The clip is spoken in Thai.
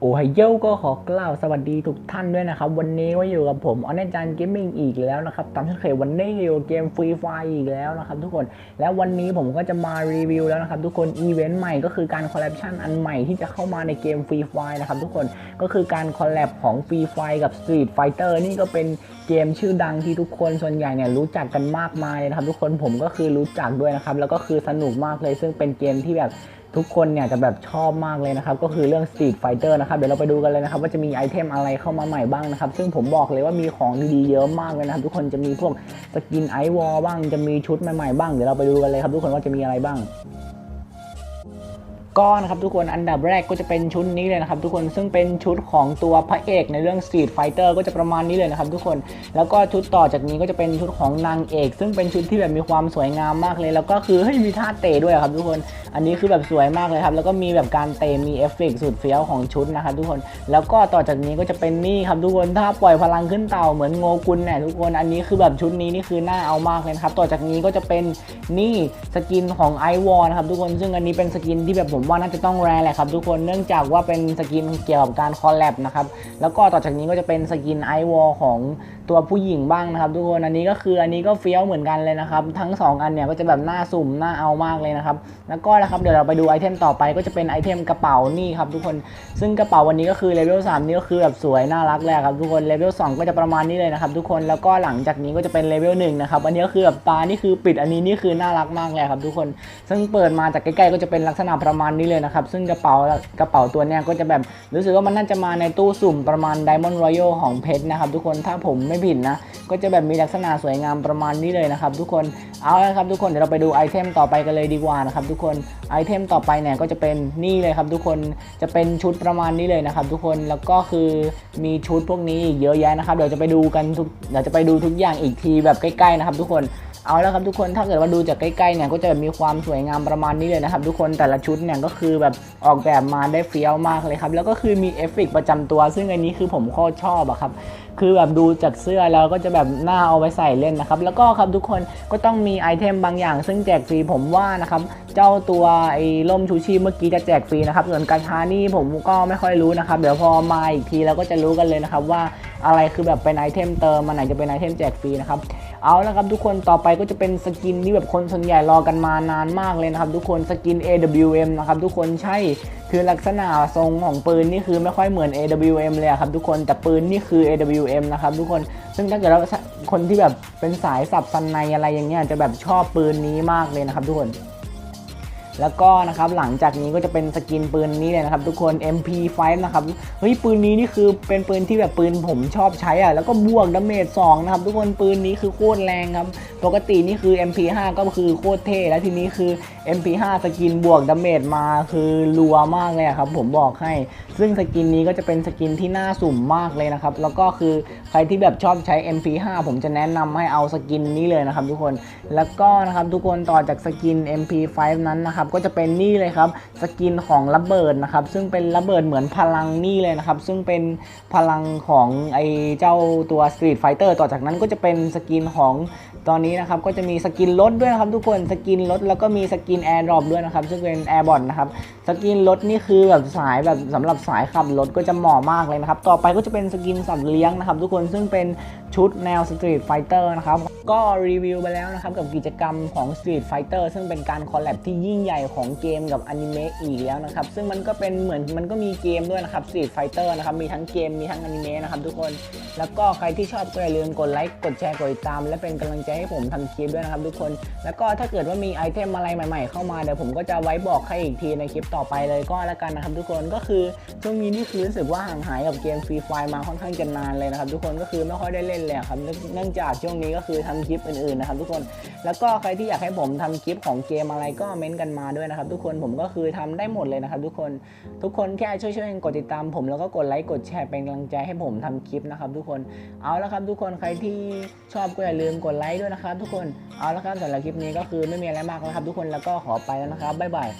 โอไฮโยก็ขอกล่าวสวัสดีทุกท่านด้วยนะครับ วันนี้ก็อยู่กับผมออนจันเกมมิ่งอีกแล้วนะครับตามที่เคยวันนี้อยู่เกมฟรีไฟอีกแล้วนะครับทุกคนแล้ววันนี้ผมก็จะมารีวิวแล้วนะครับทุกคนอีเวนต์ใหม่ก็คือการคอลแลบชันอันใหม่ที่จะเข้ามาในเกมฟรีไฟนะครับทุกคนก็คือการคอลแลบของฟรีไฟกับ Street Fighter นี่ก็เป็นเกมชื่อดังที่ทุกคนส่วนใหญ่เนี่ยรู้จักกันมากมายนะครับทุกคนผมก็คือรู้จักด้วยนะครับแล้วก็คือสนุกมากเลยซึ่งเป็นเกมที่แบบ ทุกคนเนี่ยจะแบบชอบมากเลยนะครับ ก็คือเรื่อง Street Fighter นะครับ เดี๋ยวเราไปดูกันเลยนะครับว่าจะมีไอเทมอะไรเข้ามาใหม่บ้างนะครับ ซึ่งผมบอกเลยว่ามีของดีๆเยอะมากเลยนะครับ ทุกคนจะมีพวกสกินไอวอลบ้าง จะมีชุดใหม่ๆบ้าง เดี๋ยวเราไปดูกันเลยครับทุกคนว่าจะมีอะไรบ้าง ก็นะครับทุกคนอันดับแรกก็จะเป็นชุดนี้เลยนะครับทุกคนซึ่งเป็นชุดของตัวพระเอกในเรื่อง Street Fighter ก็จะประมาณนี้เลยนะครับทุกคนแล้วก็ชุดต่อจากนี้ก็จะเป็นชุดของนางเอก ซึ่งเป็นชุดที่แบบมีความสวยงามมากเลย แล้วก็คือให้ยมีท่าเตะด้วยครับทุกคน อันนี้คือแบบสวยมากเลยครับแล้วก็มีแบบการเตะมีเอฟเฟกต์สุดเฟี้ยวของชุดนะครับทุกคนแล้วก็ต่อจากนี้ก็จะเป็นนี่ครับทุกคนถ้าปล่อยพลังขึ้นเต่าเหมือนโงกุลเนี่ยทุกคนอันนี้คือแบบชุดนี้นี่คือน่าเอามากเลยครับต่อจากนี้ก็จะเป็นนี่สกินของไอวอนะครับทุกคนซึ่งอันนี้เป็นสกินที่แบบผมว่าน่าจะต้องแรแหละครับทุกคนเนื่องจากว่าเป็นสกินเกี่ยวกับการคอลแลบนะครับแล้วก็ต่อจากนี้ก็จะเป็นสกินไอวอลของตัวผู้หญิงบ้างนะครับ ทุกคนอันนี้ก็คืออันนี้ก็เฟี้ยวเหมือนกันเลยนะครับ ทั้ง 2 อันเนี่ยก็จะแบบน่าสุ่มน่าเอามากเลยนะครับ แล้วก็นะครับเดี๋ยวเราไปดูไอเทมต่อไปก็จะเป็นไอเทมกระเป๋านี่ครับทุกคนซึ่งกระเป๋าวันนี้ก็คือเลเวล3นี่ก็คือแบบสวยน่ารักเลยครับทุกคนเลเวล2ก็จะประมาณนี้เลยนะครับทุกคนแล้วก็หลังจากนี้ก็จะเป็นเลเวล1นะครับอันนี้ก็คือแบบตานี่คือปิดอันนี้นี่คือน่ารักมากเลยครับทุกคน ซึ่งเปิดมาจากใกล้ๆก็จะเป็นลักษณะประมาณนี้เลยนะครับ ซึ่งกระเป๋ากระเป๋าตัวเนี้ยก็จะแบบรู้สึกว่ามันน่าจะมาในตู้สุ่มประมาณ Diamond Royal ของเพชรนะครับ ทุกคนถ้าผมไม่ผิดนะ ก็จะแบบมีลักษณะสวยงามประมาณนี้เลยนะครับ ทุกคนเอาละครับทุกคนเดี๋ยวเราไปดูไอเทมต่อไปกันเลยดีกว่านะครับทุกคนไอเทมต่อไปเนี่ยก็จะเป็นนี่เลยครับ ทุกคนจะเป็นชุดประมาณนี้เลยนะครับ ทุกคนแล้วก็คือมีชุดพวกนี้อีกเยอะแยะนะครับเดี๋ยวจะไปดูกันทุกเดี๋ยวจะไปดูทุกอย่างอีกทีแบบใกล้ๆนะครับ ทุกคน เอาแล้วครับทุกคนถ้าเกิดว่าดูจากใกล้ๆเนี่ยก็จะแบบมีความสวยงามประมาณนี้เลยนะครับ ทุกคนแต่ละชุดเนี่ยก็คือแบบออกแบบมาได้เฟี้ยวมากเลยครับ แล้วก็คือมีเอฟเฟกประจำตัว ซึ่งอันนี้คือผมโคตรชอบอะครับคือแบบดูจากเสื้อแล้วก็จะแบบน่าเอาไว้ใส่เล่นนะครับแล้วก็ครับทุกคนก็ต้องมีไอเทมบางอย่าง ซึ่งแจกฟรีผมว่านะครับเจ้าตัวไอ้ล่มชูชีพเมื่อกี้จะแจกฟรีนะครับส่วนกาชานี่ผมก็ไม่ค่อยรู้นะครับเดี๋ยวพอมาอีกทีเราก็จะรู้กันเลยนะครับว่าอะไรคือแบบเป็นไอเทมเติมมันไหนจะเป็นไอเทมแจกฟรีนะครับ เอาละครับทุกคนต่อไปก็จะเป็นสกินที่แบบคนส่วนใหญ่รอกันมานานมากเลยนะครับทุกคนสกิน AWM นะครับทุกคนใช่คือลักษณะทรงของปืนนี่คือไม่ค่อยเหมือน AWM เลยครับทุกคนแต่ปืนนี่คือ AWM นะครับทุกคนซึ่งถ้าเกิดว่าคนที่แบบเป็นสายสับสันในอะไรอย่างเงี้ยจะแบบชอบปืนนี้มากเลยนะครับทุกคน แล้วก็นะครับหลังจากนี้ก็จะเป็นสกินปืนนี้เลยนะครับทุกคน MP5 นะครับเฮ้ยปืนนี้นี่คือเป็นปืนที่แบบปืนผมชอบใช้อะแล้วก็บวกดาเมจ2นะครับทุกคนปืนนี้คือโคตรแรงครับปกตินี่คือ MP5 ก็คือโคตรเท่แล้วทีนี้คือ MP5 สกินบวกดาเมจมาคือรัวมากเลยครับผมบอกให้ ซึ่งสกินนี้ก็จะเป็นสกินที่น่าสุ่มมากเลยนะครับแล้วก็คือใครที่แบบชอบใช้ MP5 ผมจะแนะนำให้เอาสกินนี้เลยนะครับทุกคนแล้วก็นะครับทุกคนต่อจากสกิน MP5 นั้นนะครับก็จะเป็นนี่เลยครับสกินของระเบิดนะครับซึ่งเป็นระเบิดเหมือนพลังนี่เลยนะครับซึ่งเป็นพลังของไอเจ้าตัว Street Fighter ต่อจากนั้นก็จะเป็นสกินของตอนนี้นะครับก็จะมีสกินรถด้วยนะครับทุกคนสกินรถแล้วก็มีสกินแอร์ดรอปด้วยนะครับซึ่งเป็นแอร์บอทนะครับสกินรถนี่คือแบบสายแบบสำหรับสายขับรถก็จะเหมาะมากเลยนะครับต่อไปก็จะเป็นสกินสัตว์เลี้ยงนะครับทุกคนซึ่งเป็น ชุดแนว Street Fighter นะครับ ก็รีวิวไปแล้วนะครับ กับกิจกรรมของ Street Fighter ซึ่งเป็นการคอลแลบที่ยิ่งใหญ่ของเกมกับอนิเมะอีกแล้วนะครับ ซึ่งมันก็เป็นเหมือนมันก็มีเกมด้วยนะครับ Street Fighter นะครับ มีทั้งเกมมีทั้งอนิเมะนะครับทุกคน แล้วก็ใครที่ชอบก็อย่าลืมกดไลค์กดแชร์กดติดตาม และเป็นกำลังใจให้ผมทำคลิปด้วยนะครับทุกคน แล้วก็ถ้าเกิดว่ามีไอเทมอะไรใหม่ๆ เข้ามาเดี๋ยวผมก็จะไว้บอกให้อีกทีในคลิปต่อไปเลยก็แล้วกันนะครับทุกคนก็คือช่วงนี้นี่คือรู้สึกว่าห่างหายกับเกมฟรีไฟมาค่อนข้างจะนานเลยนะครับทุกคนก็คือไม่ค่อยได้เล่นเลยครับเนื่องจากช่วงนี้ก็คือทำคลิปอื่นๆนะครับ ทุกคนแล้วก็ใครที่อยากให้ผมทำคลิปของเกมอะไรก็เม้นต์กันมาด้วยนะครับ ทุกคนผมก็คือทำได้หมดเลยนะครับ ทุกคนทุกคนแค่ช่วยๆกดติดตามผมแล้วก็กดไลค์กดแชร์เป็นกำลังใจให้ผมทำคลิปนะครับ ทุกคนเอาละครับ ทุกคนใครที่ชอบก็อย่าลืมกดไลค์ด้วยนะครับ ทุกคนเอาละครับสำหรับคลิปนี้ก็คือไม่มีอะไรมากแล้วครับ ทุกคนแล้วก็ขอไปแล้วนะครับบ๊ายบาย